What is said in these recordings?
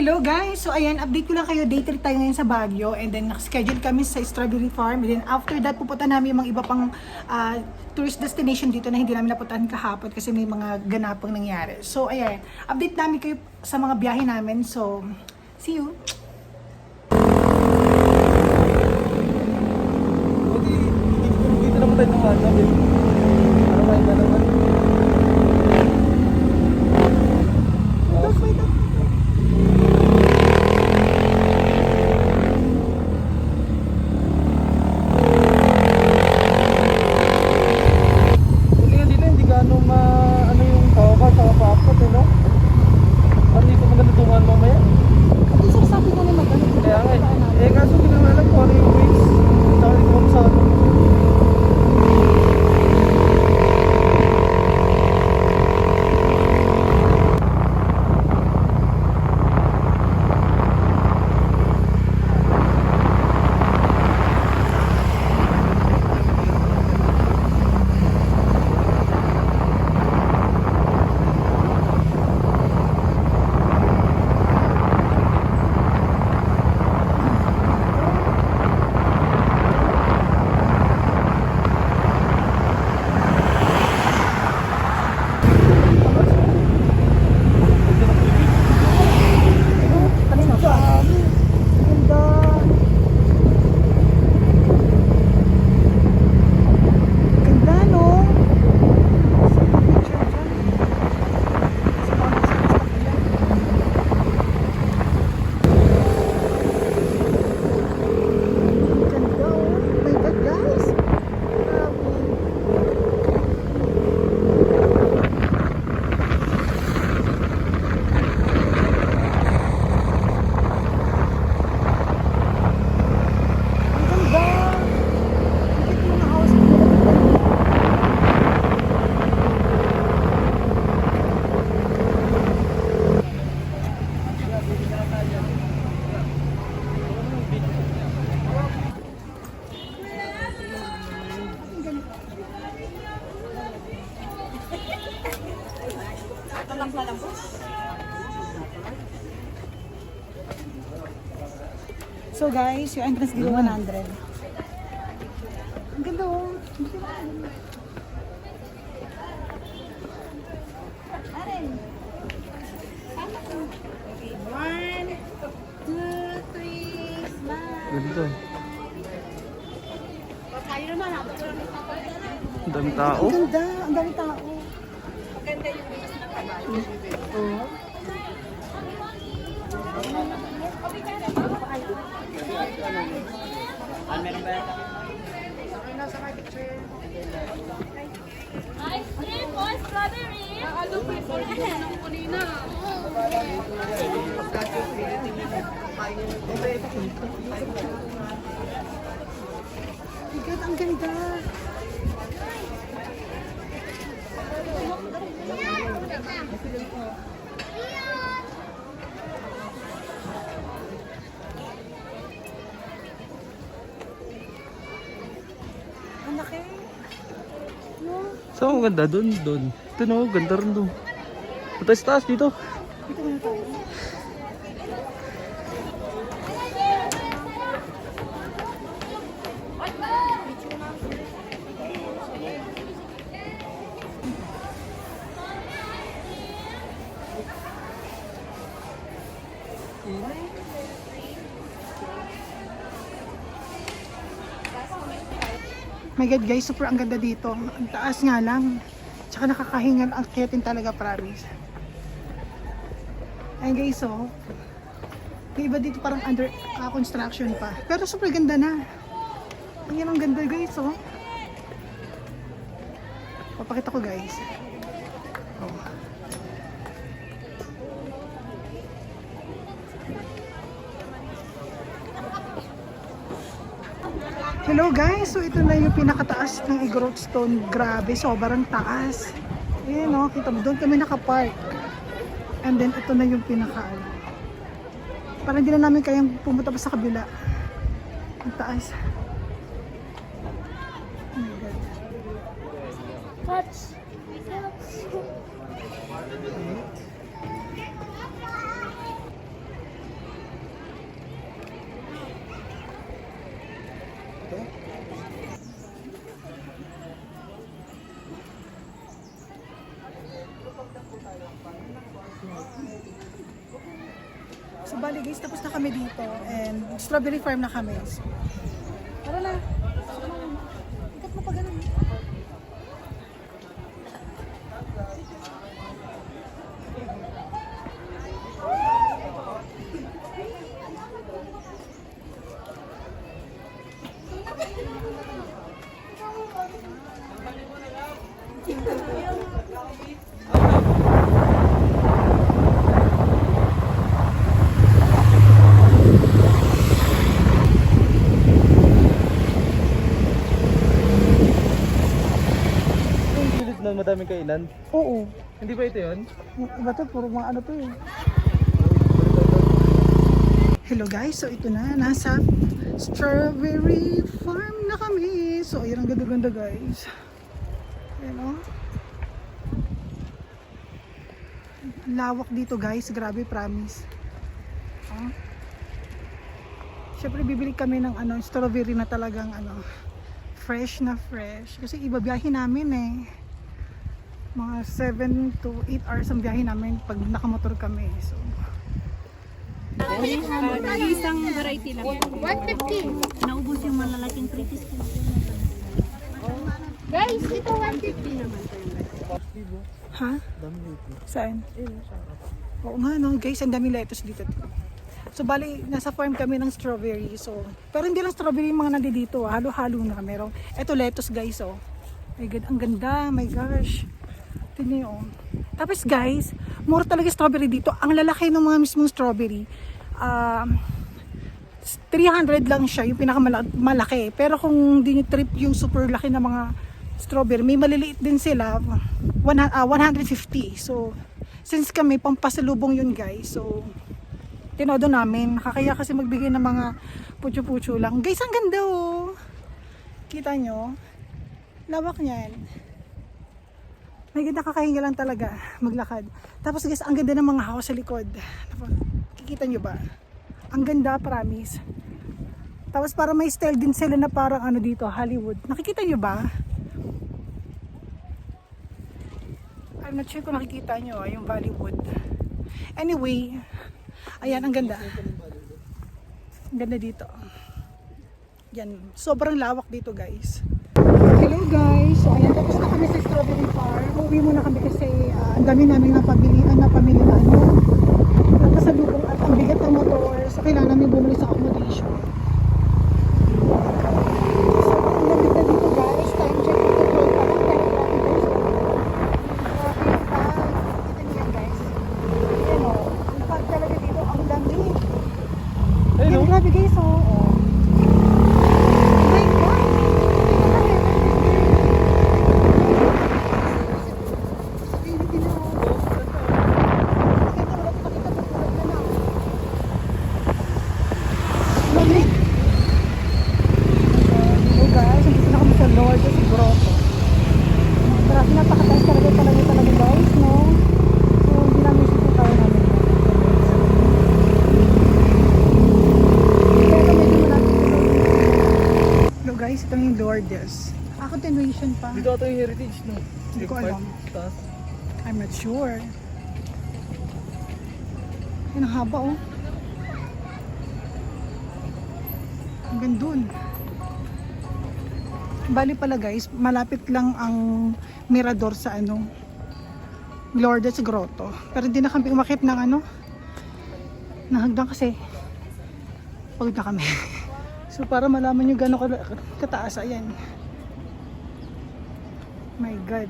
Hello guys! So ayan, update ko lang kayo. Day 3 tayo ngayon sa Baguio and then nakaschedule kami sa Strawberry Farm. And then after that, pupunta namin yung mga iba pang ah, tourist destination dito na hindi namin napuntahan kahapon kasi may mga ganapang nangyari. So ayan, update namin kayo sa mga biyahe namin. So, see you! Guys, yung entrance dito 100. Ang ganda oh. One, two, three, smile. Ganito. Tayo naman, Ang daming tao. Ang ganda, ang dami tao. Maganda yung bilis ng kabayo. Oh. Ice cream o strawberry? Ano po yung ng kanina? My God, ang ganda. Ang laki. No? So, ang ganda dun, dun. Ito no, ganda rin dun. Taas taas dito. My God guys, super ang ganda dito. Ang taas nga lang. Tsaka nakakahingal ang akitin talaga, promise. Ayun guys, oh. May iba dito parang under ah, construction pa. Pero super ganda na. Ang yan ang ganda guys, oh. Papakita ko guys. Hello guys, so ito na yung pinakataas ng Igorot Stone. Grabe, sobrang taas. Ayan o, kita mo, doon kami nakapark. And then ito na yung pinaka ano. Parang hindi na namin kayang pumunta pa sa kabila. Ang taas. Oh my God. Touch. So bali guys, tapos na kami dito and strawberry farm na kami. So, tara na. Madaming kainan. Oo. Hindi ba ito yun? Iba to, puro mga ano to eh. Hello guys, so ito na, nasa strawberry farm na kami. So ayan ang ganda-ganda guys. Ayan o. Ang Lawak dito guys, grabe promise. Oh. Siyempre bibili kami ng ano, strawberry na talagang ano, fresh na fresh. Kasi ibabiyahin namin eh mga 7 to 8 hours ang biyahe namin pag nakamotor kami. So, Isang variety lang. 150. Naubos yung malalaking kritis ko. Guys, ito 150 naman. ha? Saan? Oo nga no, guys, ang daming lettuce dito. So bali, nasa farm kami ng strawberry. So, pero hindi lang strawberry yung mga nandito, ah. halo-halo na meron. Ito lettuce guys, oh. My God, ang ganda, my gosh. Tingnan niyo, oh. Tapos guys, more talaga strawberry dito. Ang lalaki ng mga mismong strawberry. Um, 300 lang siya, yung pinakamalaki. Pero kung di nyo trip yung super laki na mga strawberry, may maliliit din sila, one, ah, 150. So, since kami, pampasalubong yun guys. So, tinodo namin. Nakakaya kasi magbigay ng mga putyo-putyo lang. Guys, ang ganda oh. Kita nyo? Lawak niyan. May ganda kakahinga lang talaga maglakad. Tapos guys, ang ganda ng mga house sa likod. Kikita nyo ba? Ang ganda, promise. Tapos para may style din sila na parang ano dito, Hollywood. Nakikita nyo ba? I'm not sure kung nakikita nyo ah, yung Bollywood. Anyway, ayan, ang ganda. Ang ganda dito. Yan, sobrang lawak dito guys. Guys, so ayan, tapos na kami sa strawberry farm. Uwi muna kami kasi ah, ang dami namin napabili, uh, napamili na ano. Nakasalubong at ang bigat ng motor, so kailangan namin bumili sa accommodation. So, ang lamig na dito guys, time check dito 12 pa lang, pero grabe guys. Grabe yung pag, kita niyo yan guys. Ayan o, yung pag talaga dito, ang lamig. Ayun Yan, oh. grabe guys, oh. oh. Oh my God! Baby, tingnan mo. Ito, wala ko makita pag tulad ka na, oh. Lamig. Oh guys, nandito na kami sa Lord sa Grotto. Grabe, napakataas talaga talaga talaga guys, no? So, hindi namin ito kaya namin. Pero medyo malapit na Lord. Hello guys, ito yung Lourdes. Ah, continuation pa. Dito ata yung heritage no? Hindi ko alam. Taas. I'm not sure. Yan ang haba oh. Hanggang dun. Bali pala guys, malapit lang ang mirador sa ano, Lourdes Grotto. Pero hindi na kami umakit ng ano, ng hagdan kasi pagod na kami. so para malaman nyo gano'ng kataas, ayan. My God.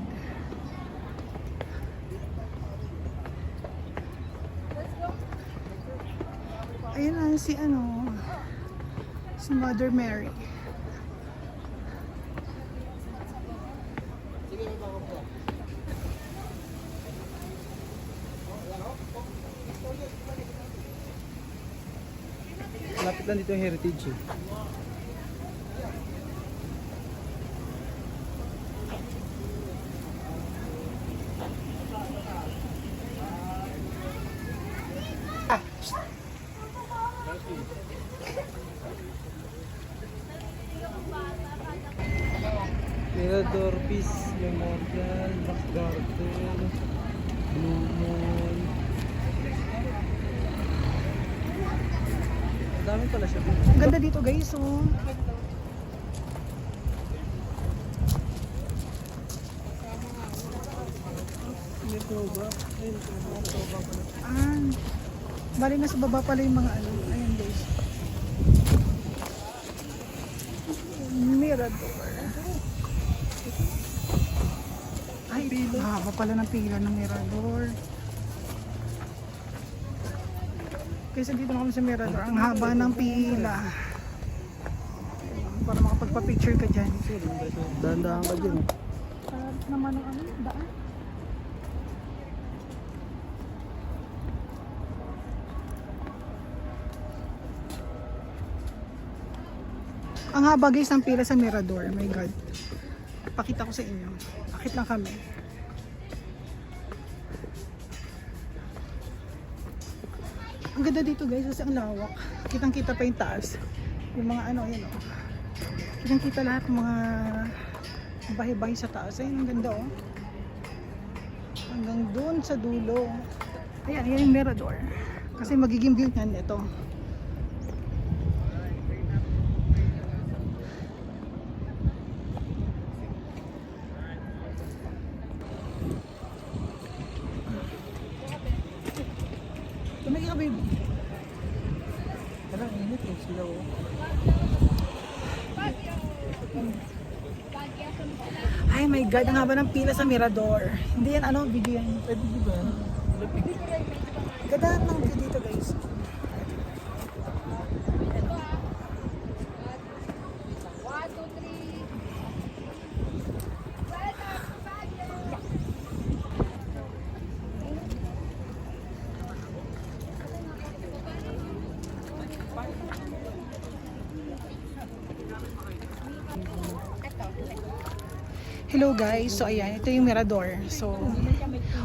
Ayun na si ano, si Mother Mary. Lapit lang dito yung heritage eh. Ang ganda dito guys, oh. Ah, bali na baba pala yung mga ano. Ayan guys. Mirador. Ay, haba pala ng pila ng Mirador. Kasi dito na kami sa Mirador. Ang haba ng pila. Para makapagpa-picture ka dyan. Dahan-dahan ka dyan. Sarap naman ang ano, daan. Ang haba guys ng pila sa Mirador. My God. Pakita ko sa inyo. Akit lang kami. Ang ganda dito guys kasi ang lawak. Kitang kita pa yung taas. Yung mga ano, yun oh. Kitang kita lahat ng mga bahay-bahay sa taas. Ayun, ang ganda oh. Hanggang doon sa dulo. Ayan, ayan yung Mirador. Kasi magiging view niyan ito. Tumigil ka baby. Parang init eh, sila oh. Ay my God, ang haba ng pila sa Mirador. Hindi yan ano, video yan. Pwede di ba? Ganda ng view dito guys. Hello guys, so ayan, ito yung Mirador. So,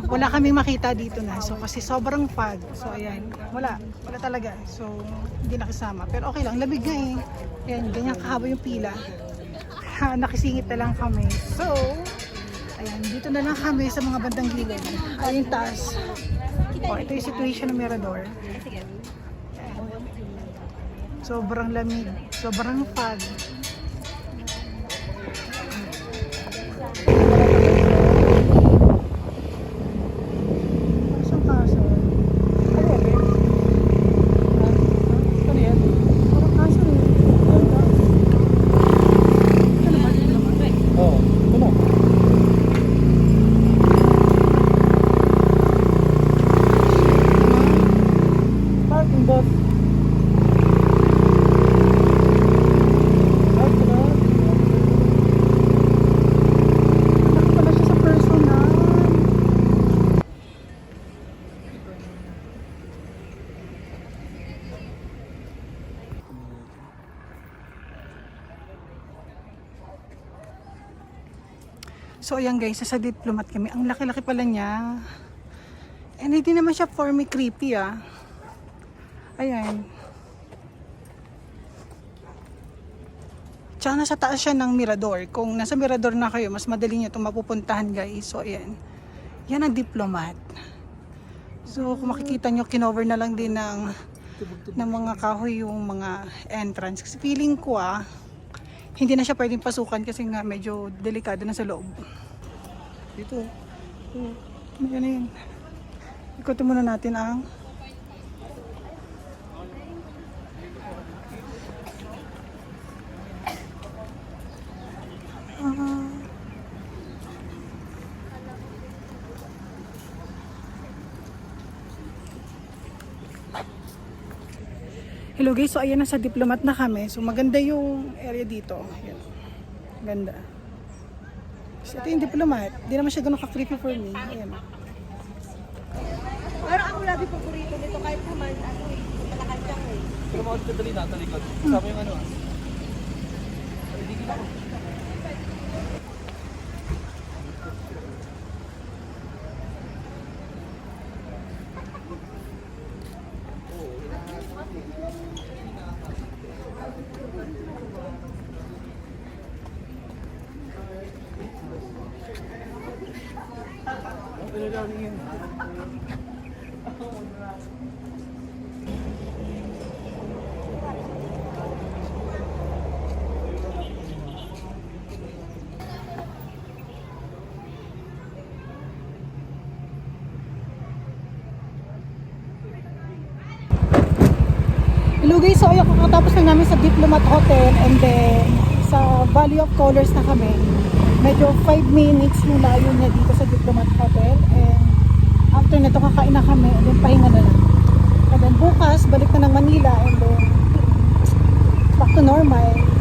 wala kaming makita dito na. So, kasi sobrang fog. So, ayan, wala. Wala talaga. So, hindi nakisama. Pero okay lang, labig nga eh. Ayan, ganyan kahaba yung pila. Nakisingit na lang kami. So, ayan, dito na lang kami sa mga bandang gilid. Ay, yung taas. O, ito yung situation ng Mirador. Ayan. Sobrang lamig. Sobrang fog. Saan kaso? Ano yan? Ano yan? Parang kaso eh. Ganda. Ito naman, ito naman. Oo. Ito na. Parking bus. Ay, ito na. Malaki pala siya sa personal. So ayan guys, sa diplomat kami. Ang laki-laki pala niya. And hindi naman siya for me creepy ah. Ayan. Tsaka nasa taas siya ng mirador. Kung nasa mirador na kayo, mas madali nyo itong mapupuntahan guys. So ayan. Yan ang diplomat. So kung makikita nyo, kinover na lang din ng, ng mga kahoy yung mga entrance. Kasi feeling ko ah, hindi na siya pwedeng pasukan kasi nga medyo delikado na sa loob. Dito. So, yan na yun. Ikutin muna natin ang. Hello guys, so ayan na sa diplomat na kami. So maganda yung area dito. Ayan. Ganda. So ito yung diplomat. Hindi naman siya ganun ka-creepy for me. Ayan. Pero ako lagi paborito nito kahit naman ano eh, malakad siya eh. Pero mga dali na, talikod. Kasama yung ano ah. Hindi. Ano lang yun? Guys, so ayun, kakatapos lang namin sa Diplomat Hotel and then sa Valley of Colors na kami. Medyo 5 minutes yung layo niya dito sa Diplomat Hotel and after nito kakain na kami and then pahinga na lang. And then bukas, balik na ng Manila and then back to normal.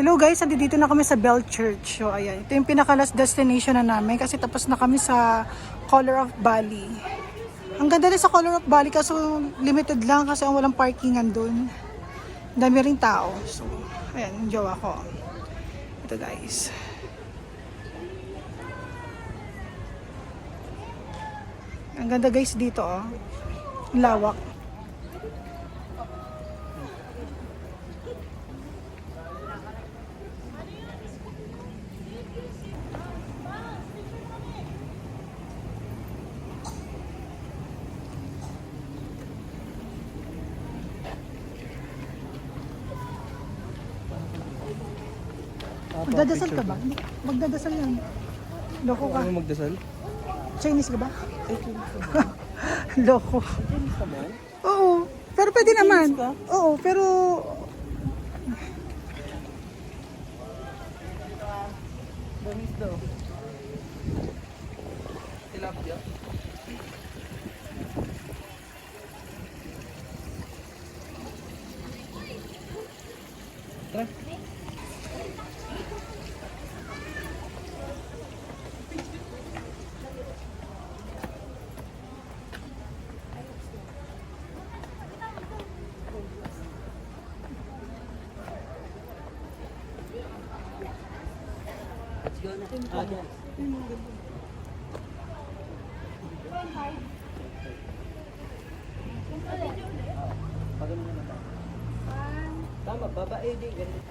Hello guys, dito na kami sa Bell Church. So ayan, ito yung pinaka last destination na namin kasi tapos na kami sa Color of Bali. Ang ganda din sa Color of Bali kaso limited lang kasi ang walang parkingan doon. Dami ring tao. So, ayan, yung jowa ko. Ito guys. Ang ganda guys dito oh. Lawak. Magdadasal ka ba? Magdadasal yan. Loko ka. Ano magdasal? Chinese ka ba? Chinese. Loko. Chinese naman? Oo. Pero pwede naman. Oo, pero... Damis Tama, babae din. Ganito.